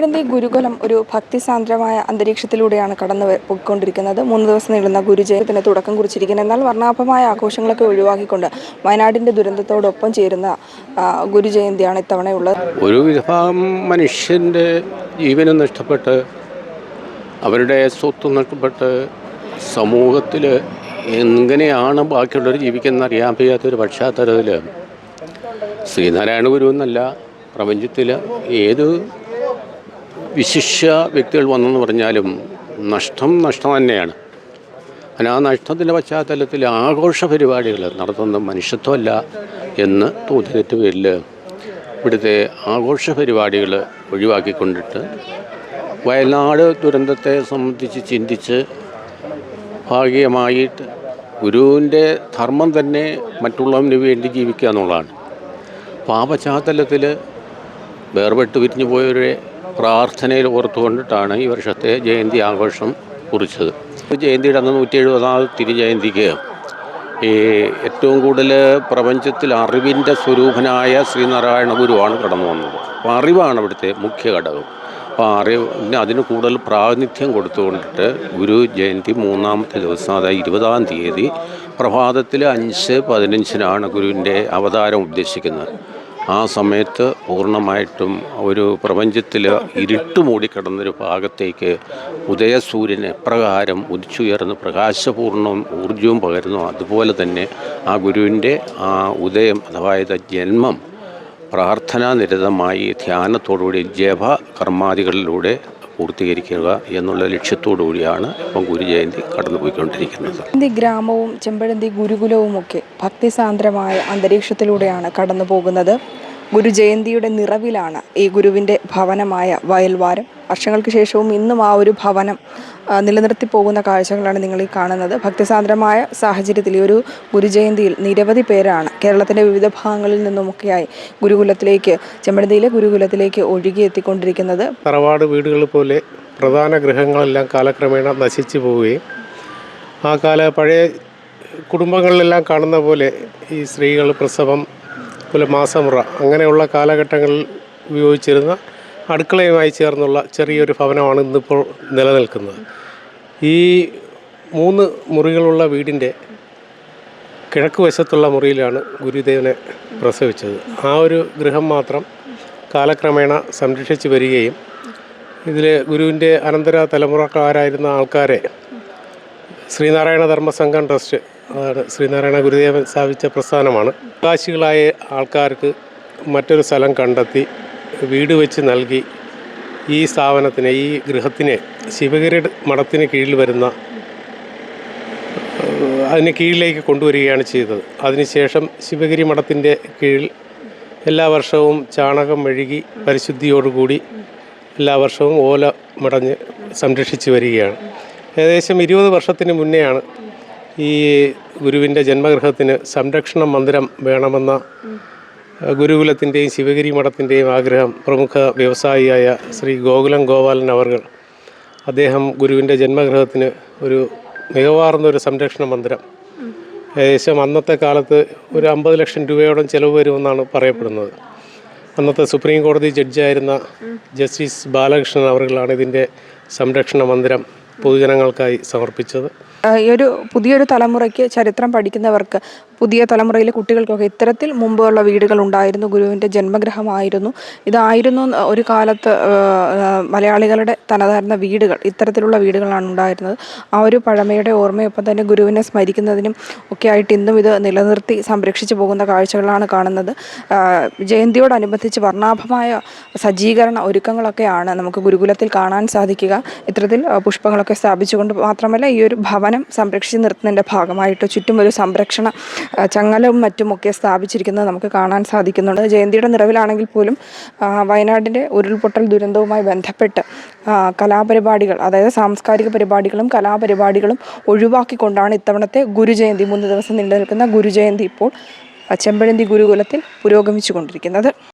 ചെമ്പഴന്തി ഗുരുകുലം ഒരു ഭക്തിസാന്ദ്രമായ അന്തരീക്ഷത്തിലൂടെയാണ് കടന്നു പോയിക്കൊണ്ടിരിക്കുന്നത്. മൂന്ന് ദിവസം നീളുന്ന ഗുരുജയത്തിന് തുടക്കം കുറിച്ചിരിക്കുന്നത് എന്നാൽ വർണാഭമായ ആഘോഷങ്ങളൊക്കെ ഒഴിവാക്കിക്കൊണ്ട് വയനാടിന്റെ ദുരന്തത്തോടൊപ്പം ചേരുന്ന ഗുരുജയന്തിയാണ് ഇത്തവണയുള്ളത്. ഒരു വിഭാഗം മനുഷ്യന്റെ ജീവനം നഷ്ടപ്പെട്ട് അവരുടെ സ്വത്ത് നഷ്ടപ്പെട്ട് സമൂഹത്തിൽ എങ്ങനെയാണ് ബാക്കിയുള്ളവർ ജീവിക്കുന്ന അറിയാൻ വയ്യാത്തൊരു പശ്ചാത്തലത്തിൽ ശ്രീനാരായണ ഗുരു എന്നല്ല പ്രപഞ്ചത്തിൽ ഏത് വിശിഷ്യ വ്യക്തികൾ വന്നെന്ന് പറഞ്ഞാലും നഷ്ടം നഷ്ടം തന്നെയാണ്. ആ നഷ്ടത്തിന്റെ പശ്ചാത്തലത്തിൽ ആഘോഷ പരിപാടികൾ നടത്തുന്നത് മനുഷ്യത്വമല്ല എന്ന് തോന്നിയിട്ട് പേരിൽ ഇവിടുത്തെ ആഘോഷ പരിപാടികൾ ഒഴിവാക്കിക്കൊണ്ടിട്ട് വയനാട് ദുരന്തത്തെ സംബന്ധിച്ച് ചിന്തിച്ച് ഭാഗികമായിട്ട് ഗുരുവിന്റെ ധർമ്മം തന്നെ മറ്റുള്ളവന് വേണ്ടി ജീവിക്കുക എന്നുള്ളതാണ്. അപ്പോൾ ആ പശ്ചാത്തലത്തിൽ വേർപെട്ട് പിരിഞ്ഞു പോയവരെ പ്രാർത്ഥനയിൽ ഓർത്തുകൊണ്ടിട്ടാണ് ഈ വർഷത്തെ ജയന്തി ആഘോഷം കുറിച്ചത്. ജയന്തിയുടെ അന്ന് നൂറ്റി എഴുപതാം തിരുജയന്തിക്ക് ഈ ഏറ്റവും കൂടുതൽ പ്രപഞ്ചത്തിൽ അറിവിന്റെ സ്വരൂപനായ ശ്രീനാരായണ ഗുരുവാണ് കടന്നു വന്നത്. അപ്പോൾ അറിവാണ് ഇവിടുത്തെ മുഖ്യ ഘടകം. അപ്പോൾ അറിവിന് അതിന് കൂടുതൽ പ്രാതിനിധ്യം കൊടുത്തുകൊണ്ടിട്ട് ഗുരു ജയന്തി മൂന്നാമത്തെ ദിവസം അതായത് ഇരുപതാം തീയതി പ്രഭാതത്തിൽ അഞ്ച് പതിനഞ്ചിനാണ് ഗുരുവിന്റെ അവതാരം ഉദ്ദേശിക്കുന്നത്. ആ സമയത്ത് പൂർണമായിട്ടും ഒരു പ്രപഞ്ചത്തിൽ ഇരുട്ട് മൂടിക്കിടന്നൊരു ഭാഗത്തേക്ക് ഉദയസൂര്യൻ എപ്രകാരം ഉദിച്ചുയർന്ന് പ്രകാശപൂർണവും ഊർജവും പകരുന്നു. അതുപോലെ തന്നെ ആ ഗുരുവിന്റെ ആ ഉദയം അതായത് ജന്മം പ്രാർത്ഥനാനിരതമായി ധ്യാനത്തോടുകൂടി ജപ കർമാദികളിലൂടെ പൂർത്തീകരിക്കുക എന്നുള്ള ലക്ഷ്യത്തോടു കൂടിയാണ് ഇപ്പം ഗുരുജയന്തി കടന്നുപോയിക്കൊണ്ടിരിക്കുന്നത്. ചെമ്പഴന്തി ഗ്രാമവും ചെമ്പഴന്തി ഗുരുകുലവും ഒക്കെ ഭക്തിസാന്ദ്രമായ അന്തരീക്ഷത്തിലൂടെയാണ് കടന്നു പോകുന്നത് ഗുരുജയന്തിയുടെ നിറവിലാണ് ഈ ഗുരുവിന്റെ ഭവനമായ വയൽവാരം. വർഷങ്ങൾക്ക് ശേഷവും ഇന്നും ആ ഒരു ഭവനം നിലനിർത്തി പോകുന്ന കാഴ്ചകളാണ് നിങ്ങൾ ഈ കാണുന്നത്. ഭക്തിസാന്ദ്രമായ സാഹചര്യത്തിൽ ഈ ഒരു ഗുരുജയന്തിയിൽ നിരവധി പേരാണ് കേരളത്തിന്റെ വിവിധ ഭാഗങ്ങളിൽ നിന്നുമൊക്കെയായി ഗുരുകുലത്തിലേക്ക് ചെമ്പഴന്തിയിലെ ഗുരുകുലത്തിലേക്ക് ഒഴുകി എത്തിക്കൊണ്ടിരിക്കുന്നത്. തറവാട് വീടുകൾ പോലെ പ്രധാന ഗൃഹങ്ങളെല്ലാം കാലക്രമേണ നശിച്ചു പോവുകയും ആ കാല പഴയ കുടുംബങ്ങളിലെല്ലാം കാണുന്ന പോലെ ഈ സ്ത്രീകൾ പ്രസവം പോലെ മാസമുറ അങ്ങനെയുള്ള കാലഘട്ടങ്ങളിൽ ഉപയോഗിച്ചിരുന്ന അടുക്കളയുമായി ചേർന്നുള്ള ചെറിയൊരു ഭവനമാണ് ഇന്നിപ്പോൾ നിലനിൽക്കുന്നത്. ഈ മൂന്ന് മുറികളുള്ള വീടിന്റെ കിഴക്ക് വശത്തുള്ള മുറിയിലാണ് ഗുരുദേവനെ പ്രസവിച്ചത്. ആ ഒരു ഗൃഹം മാത്രം കാലക്രമേണ സംരക്ഷിച്ചു വരികയും ഇതിൽ ഗുരുവിന്റെ അനന്തര തലമുറക്കാരായിരുന്ന ആൾക്കാരെ ശ്രീനാരായണ ധർമ്മസംഘം ട്രസ്റ്റ് അതാണ് ശ്രീനാരായണ ഗുരുദേവൻ സ്ഥാപിച്ച പ്രസ്ഥാനമാണ്. അവകാശികളായ ആൾക്കാർക്ക് മറ്റൊരു സ്ഥലം കണ്ടെത്തി വീട് വെച്ച് നൽകി ഈ സ്ഥാപനത്തിന് ഈ ഗൃഹത്തിനെ ശിവഗിരി മഠത്തിന് കീഴിൽ വരുന്ന അതിന് കീഴിലേക്ക് കൊണ്ടുവരികയാണ് ചെയ്തത്. അതിനുശേഷം ശിവഗിരി മഠത്തിന്റെ കീഴിൽ എല്ലാ വർഷവും ചാണകം മെഴുകി പരിശുദ്ധിയോടുകൂടി എല്ലാ വർഷവും ഓല മടഞ്ഞ് സംരക്ഷിച്ചു വരികയാണ്. ഏകദേശം ഇരുപത് വർഷത്തിന് മുന്നെയാണ് ഈ ഗുരുവിന്റെ ജന്മഗൃഹത്തിന് സംരക്ഷണ മന്ദിരം വേണമെന്ന ഗുരുകുലത്തിന്റെയും ശിവഗിരി മഠത്തിന്റെയും ആഗ്രഹം പ്രമുഖ വ്യവസായിയായ ശ്രീ ഗോകുലം ഗോപാലൻ അവർകൾ. അദ്ദേഹം ഗുരുവിന്റെ ജന്മഗൃഹത്തിന് ഒരു മികവാർന്ന ഒരു സംരക്ഷണ മന്ദിരം. ഏകദേശം അന്നത്തെ കാലത്ത് ഒരു അമ്പത് ലക്ഷം രൂപയോളം ചിലവ് വരുമെന്നാണ് പറയപ്പെടുന്നത്. അന്നത്തെ സുപ്രീം കോടതി ജഡ്ജായിരുന്ന ജസ്റ്റിസ് ബാലകൃഷ്ണൻ അവർകളാണ് ഇതിന്റെ സംരക്ഷണ മന്ദിരം പൊതുജനങ്ങൾക്കായി സമർപ്പിച്ചത്. ഈ ഒരു പുതിയൊരു തലമുറയ്ക്ക് ചരിത്രം പഠിക്കുന്നവർക്ക് പുതിയ തലമുറയിലെ കുട്ടികൾക്കൊക്കെ ഇത്തരത്തിൽ മുമ്പുള്ള വീടുകൾ ഉണ്ടായിരുന്നു. ഗുരുവിന്റെ ജന്മഗ്രഹമായിരുന്നു. ഇതായിരുന്നു ഒരു കാലത്ത് മലയാളികളുടെ തനതായിരുന്ന വീടുകൾ ഇത്തരത്തിലുള്ള വീടുകളാണ് ഉണ്ടായിരുന്നത്. ആ ഒരു പഴമയുടെ ഓർമ്മയൊപ്പം തന്നെ ഗുരുവിനെ സ്മരിക്കുന്നതിനും ഒക്കെ ആയിട്ട് ഇന്നും ഇത് നിലനിർത്തി സംരക്ഷിച്ചു പോകുന്ന കാഴ്ചകളാണ് കാണുന്നത്. ജയന്തിയോടനുബന്ധിച്ച് വർണാഭമായ സജ്ജീകരണ ഒരുക്കങ്ങളൊക്കെയാണ് നമുക്ക് ഗുരുകുലത്തിൽ കാണാൻ സാധിക്കുക. ഇത്തരത്തിൽ പുഷ്പങ്ങളൊക്കെ സ്ഥാപിച്ചുകൊണ്ട് മാത്രമല്ല ഈ ഒരു ഭവനം സംരക്ഷിച്ച് നിർത്തുന്നതിന്റെ ഭാഗമായിട്ട് ചുറ്റും ഒരു സംരക്ഷണ ചങ്ങലവും മറ്റുമൊക്കെ സ്ഥാപിച്ചിരിക്കുന്നത് നമുക്ക് കാണാൻ സാധിക്കുന്നുണ്ട്. ജയന്തിയുടെ നിറവിലാണെങ്കിൽ പോലും വയനാടിന്റെ ഉരുൾപൊട്ടൽ ദുരന്തവുമായി ബന്ധപ്പെട്ട് കലാപരിപാടികൾ അതായത് സാംസ്കാരിക പരിപാടികളും കലാപരിപാടികളും ഒഴിവാക്കിക്കൊണ്ടാണ് ഇത്തവണത്തെ ഗുരുജയന്തി മൂന്ന് ദിവസം നീണ്ടു നിൽക്കുന്ന ഗുരുജയന്തി ഇപ്പോൾ ചെമ്പഴന്തി ഗുരുകുലത്തിൽ പുരോഗമിച്ചു കൊണ്ടിരിക്കുന്നത്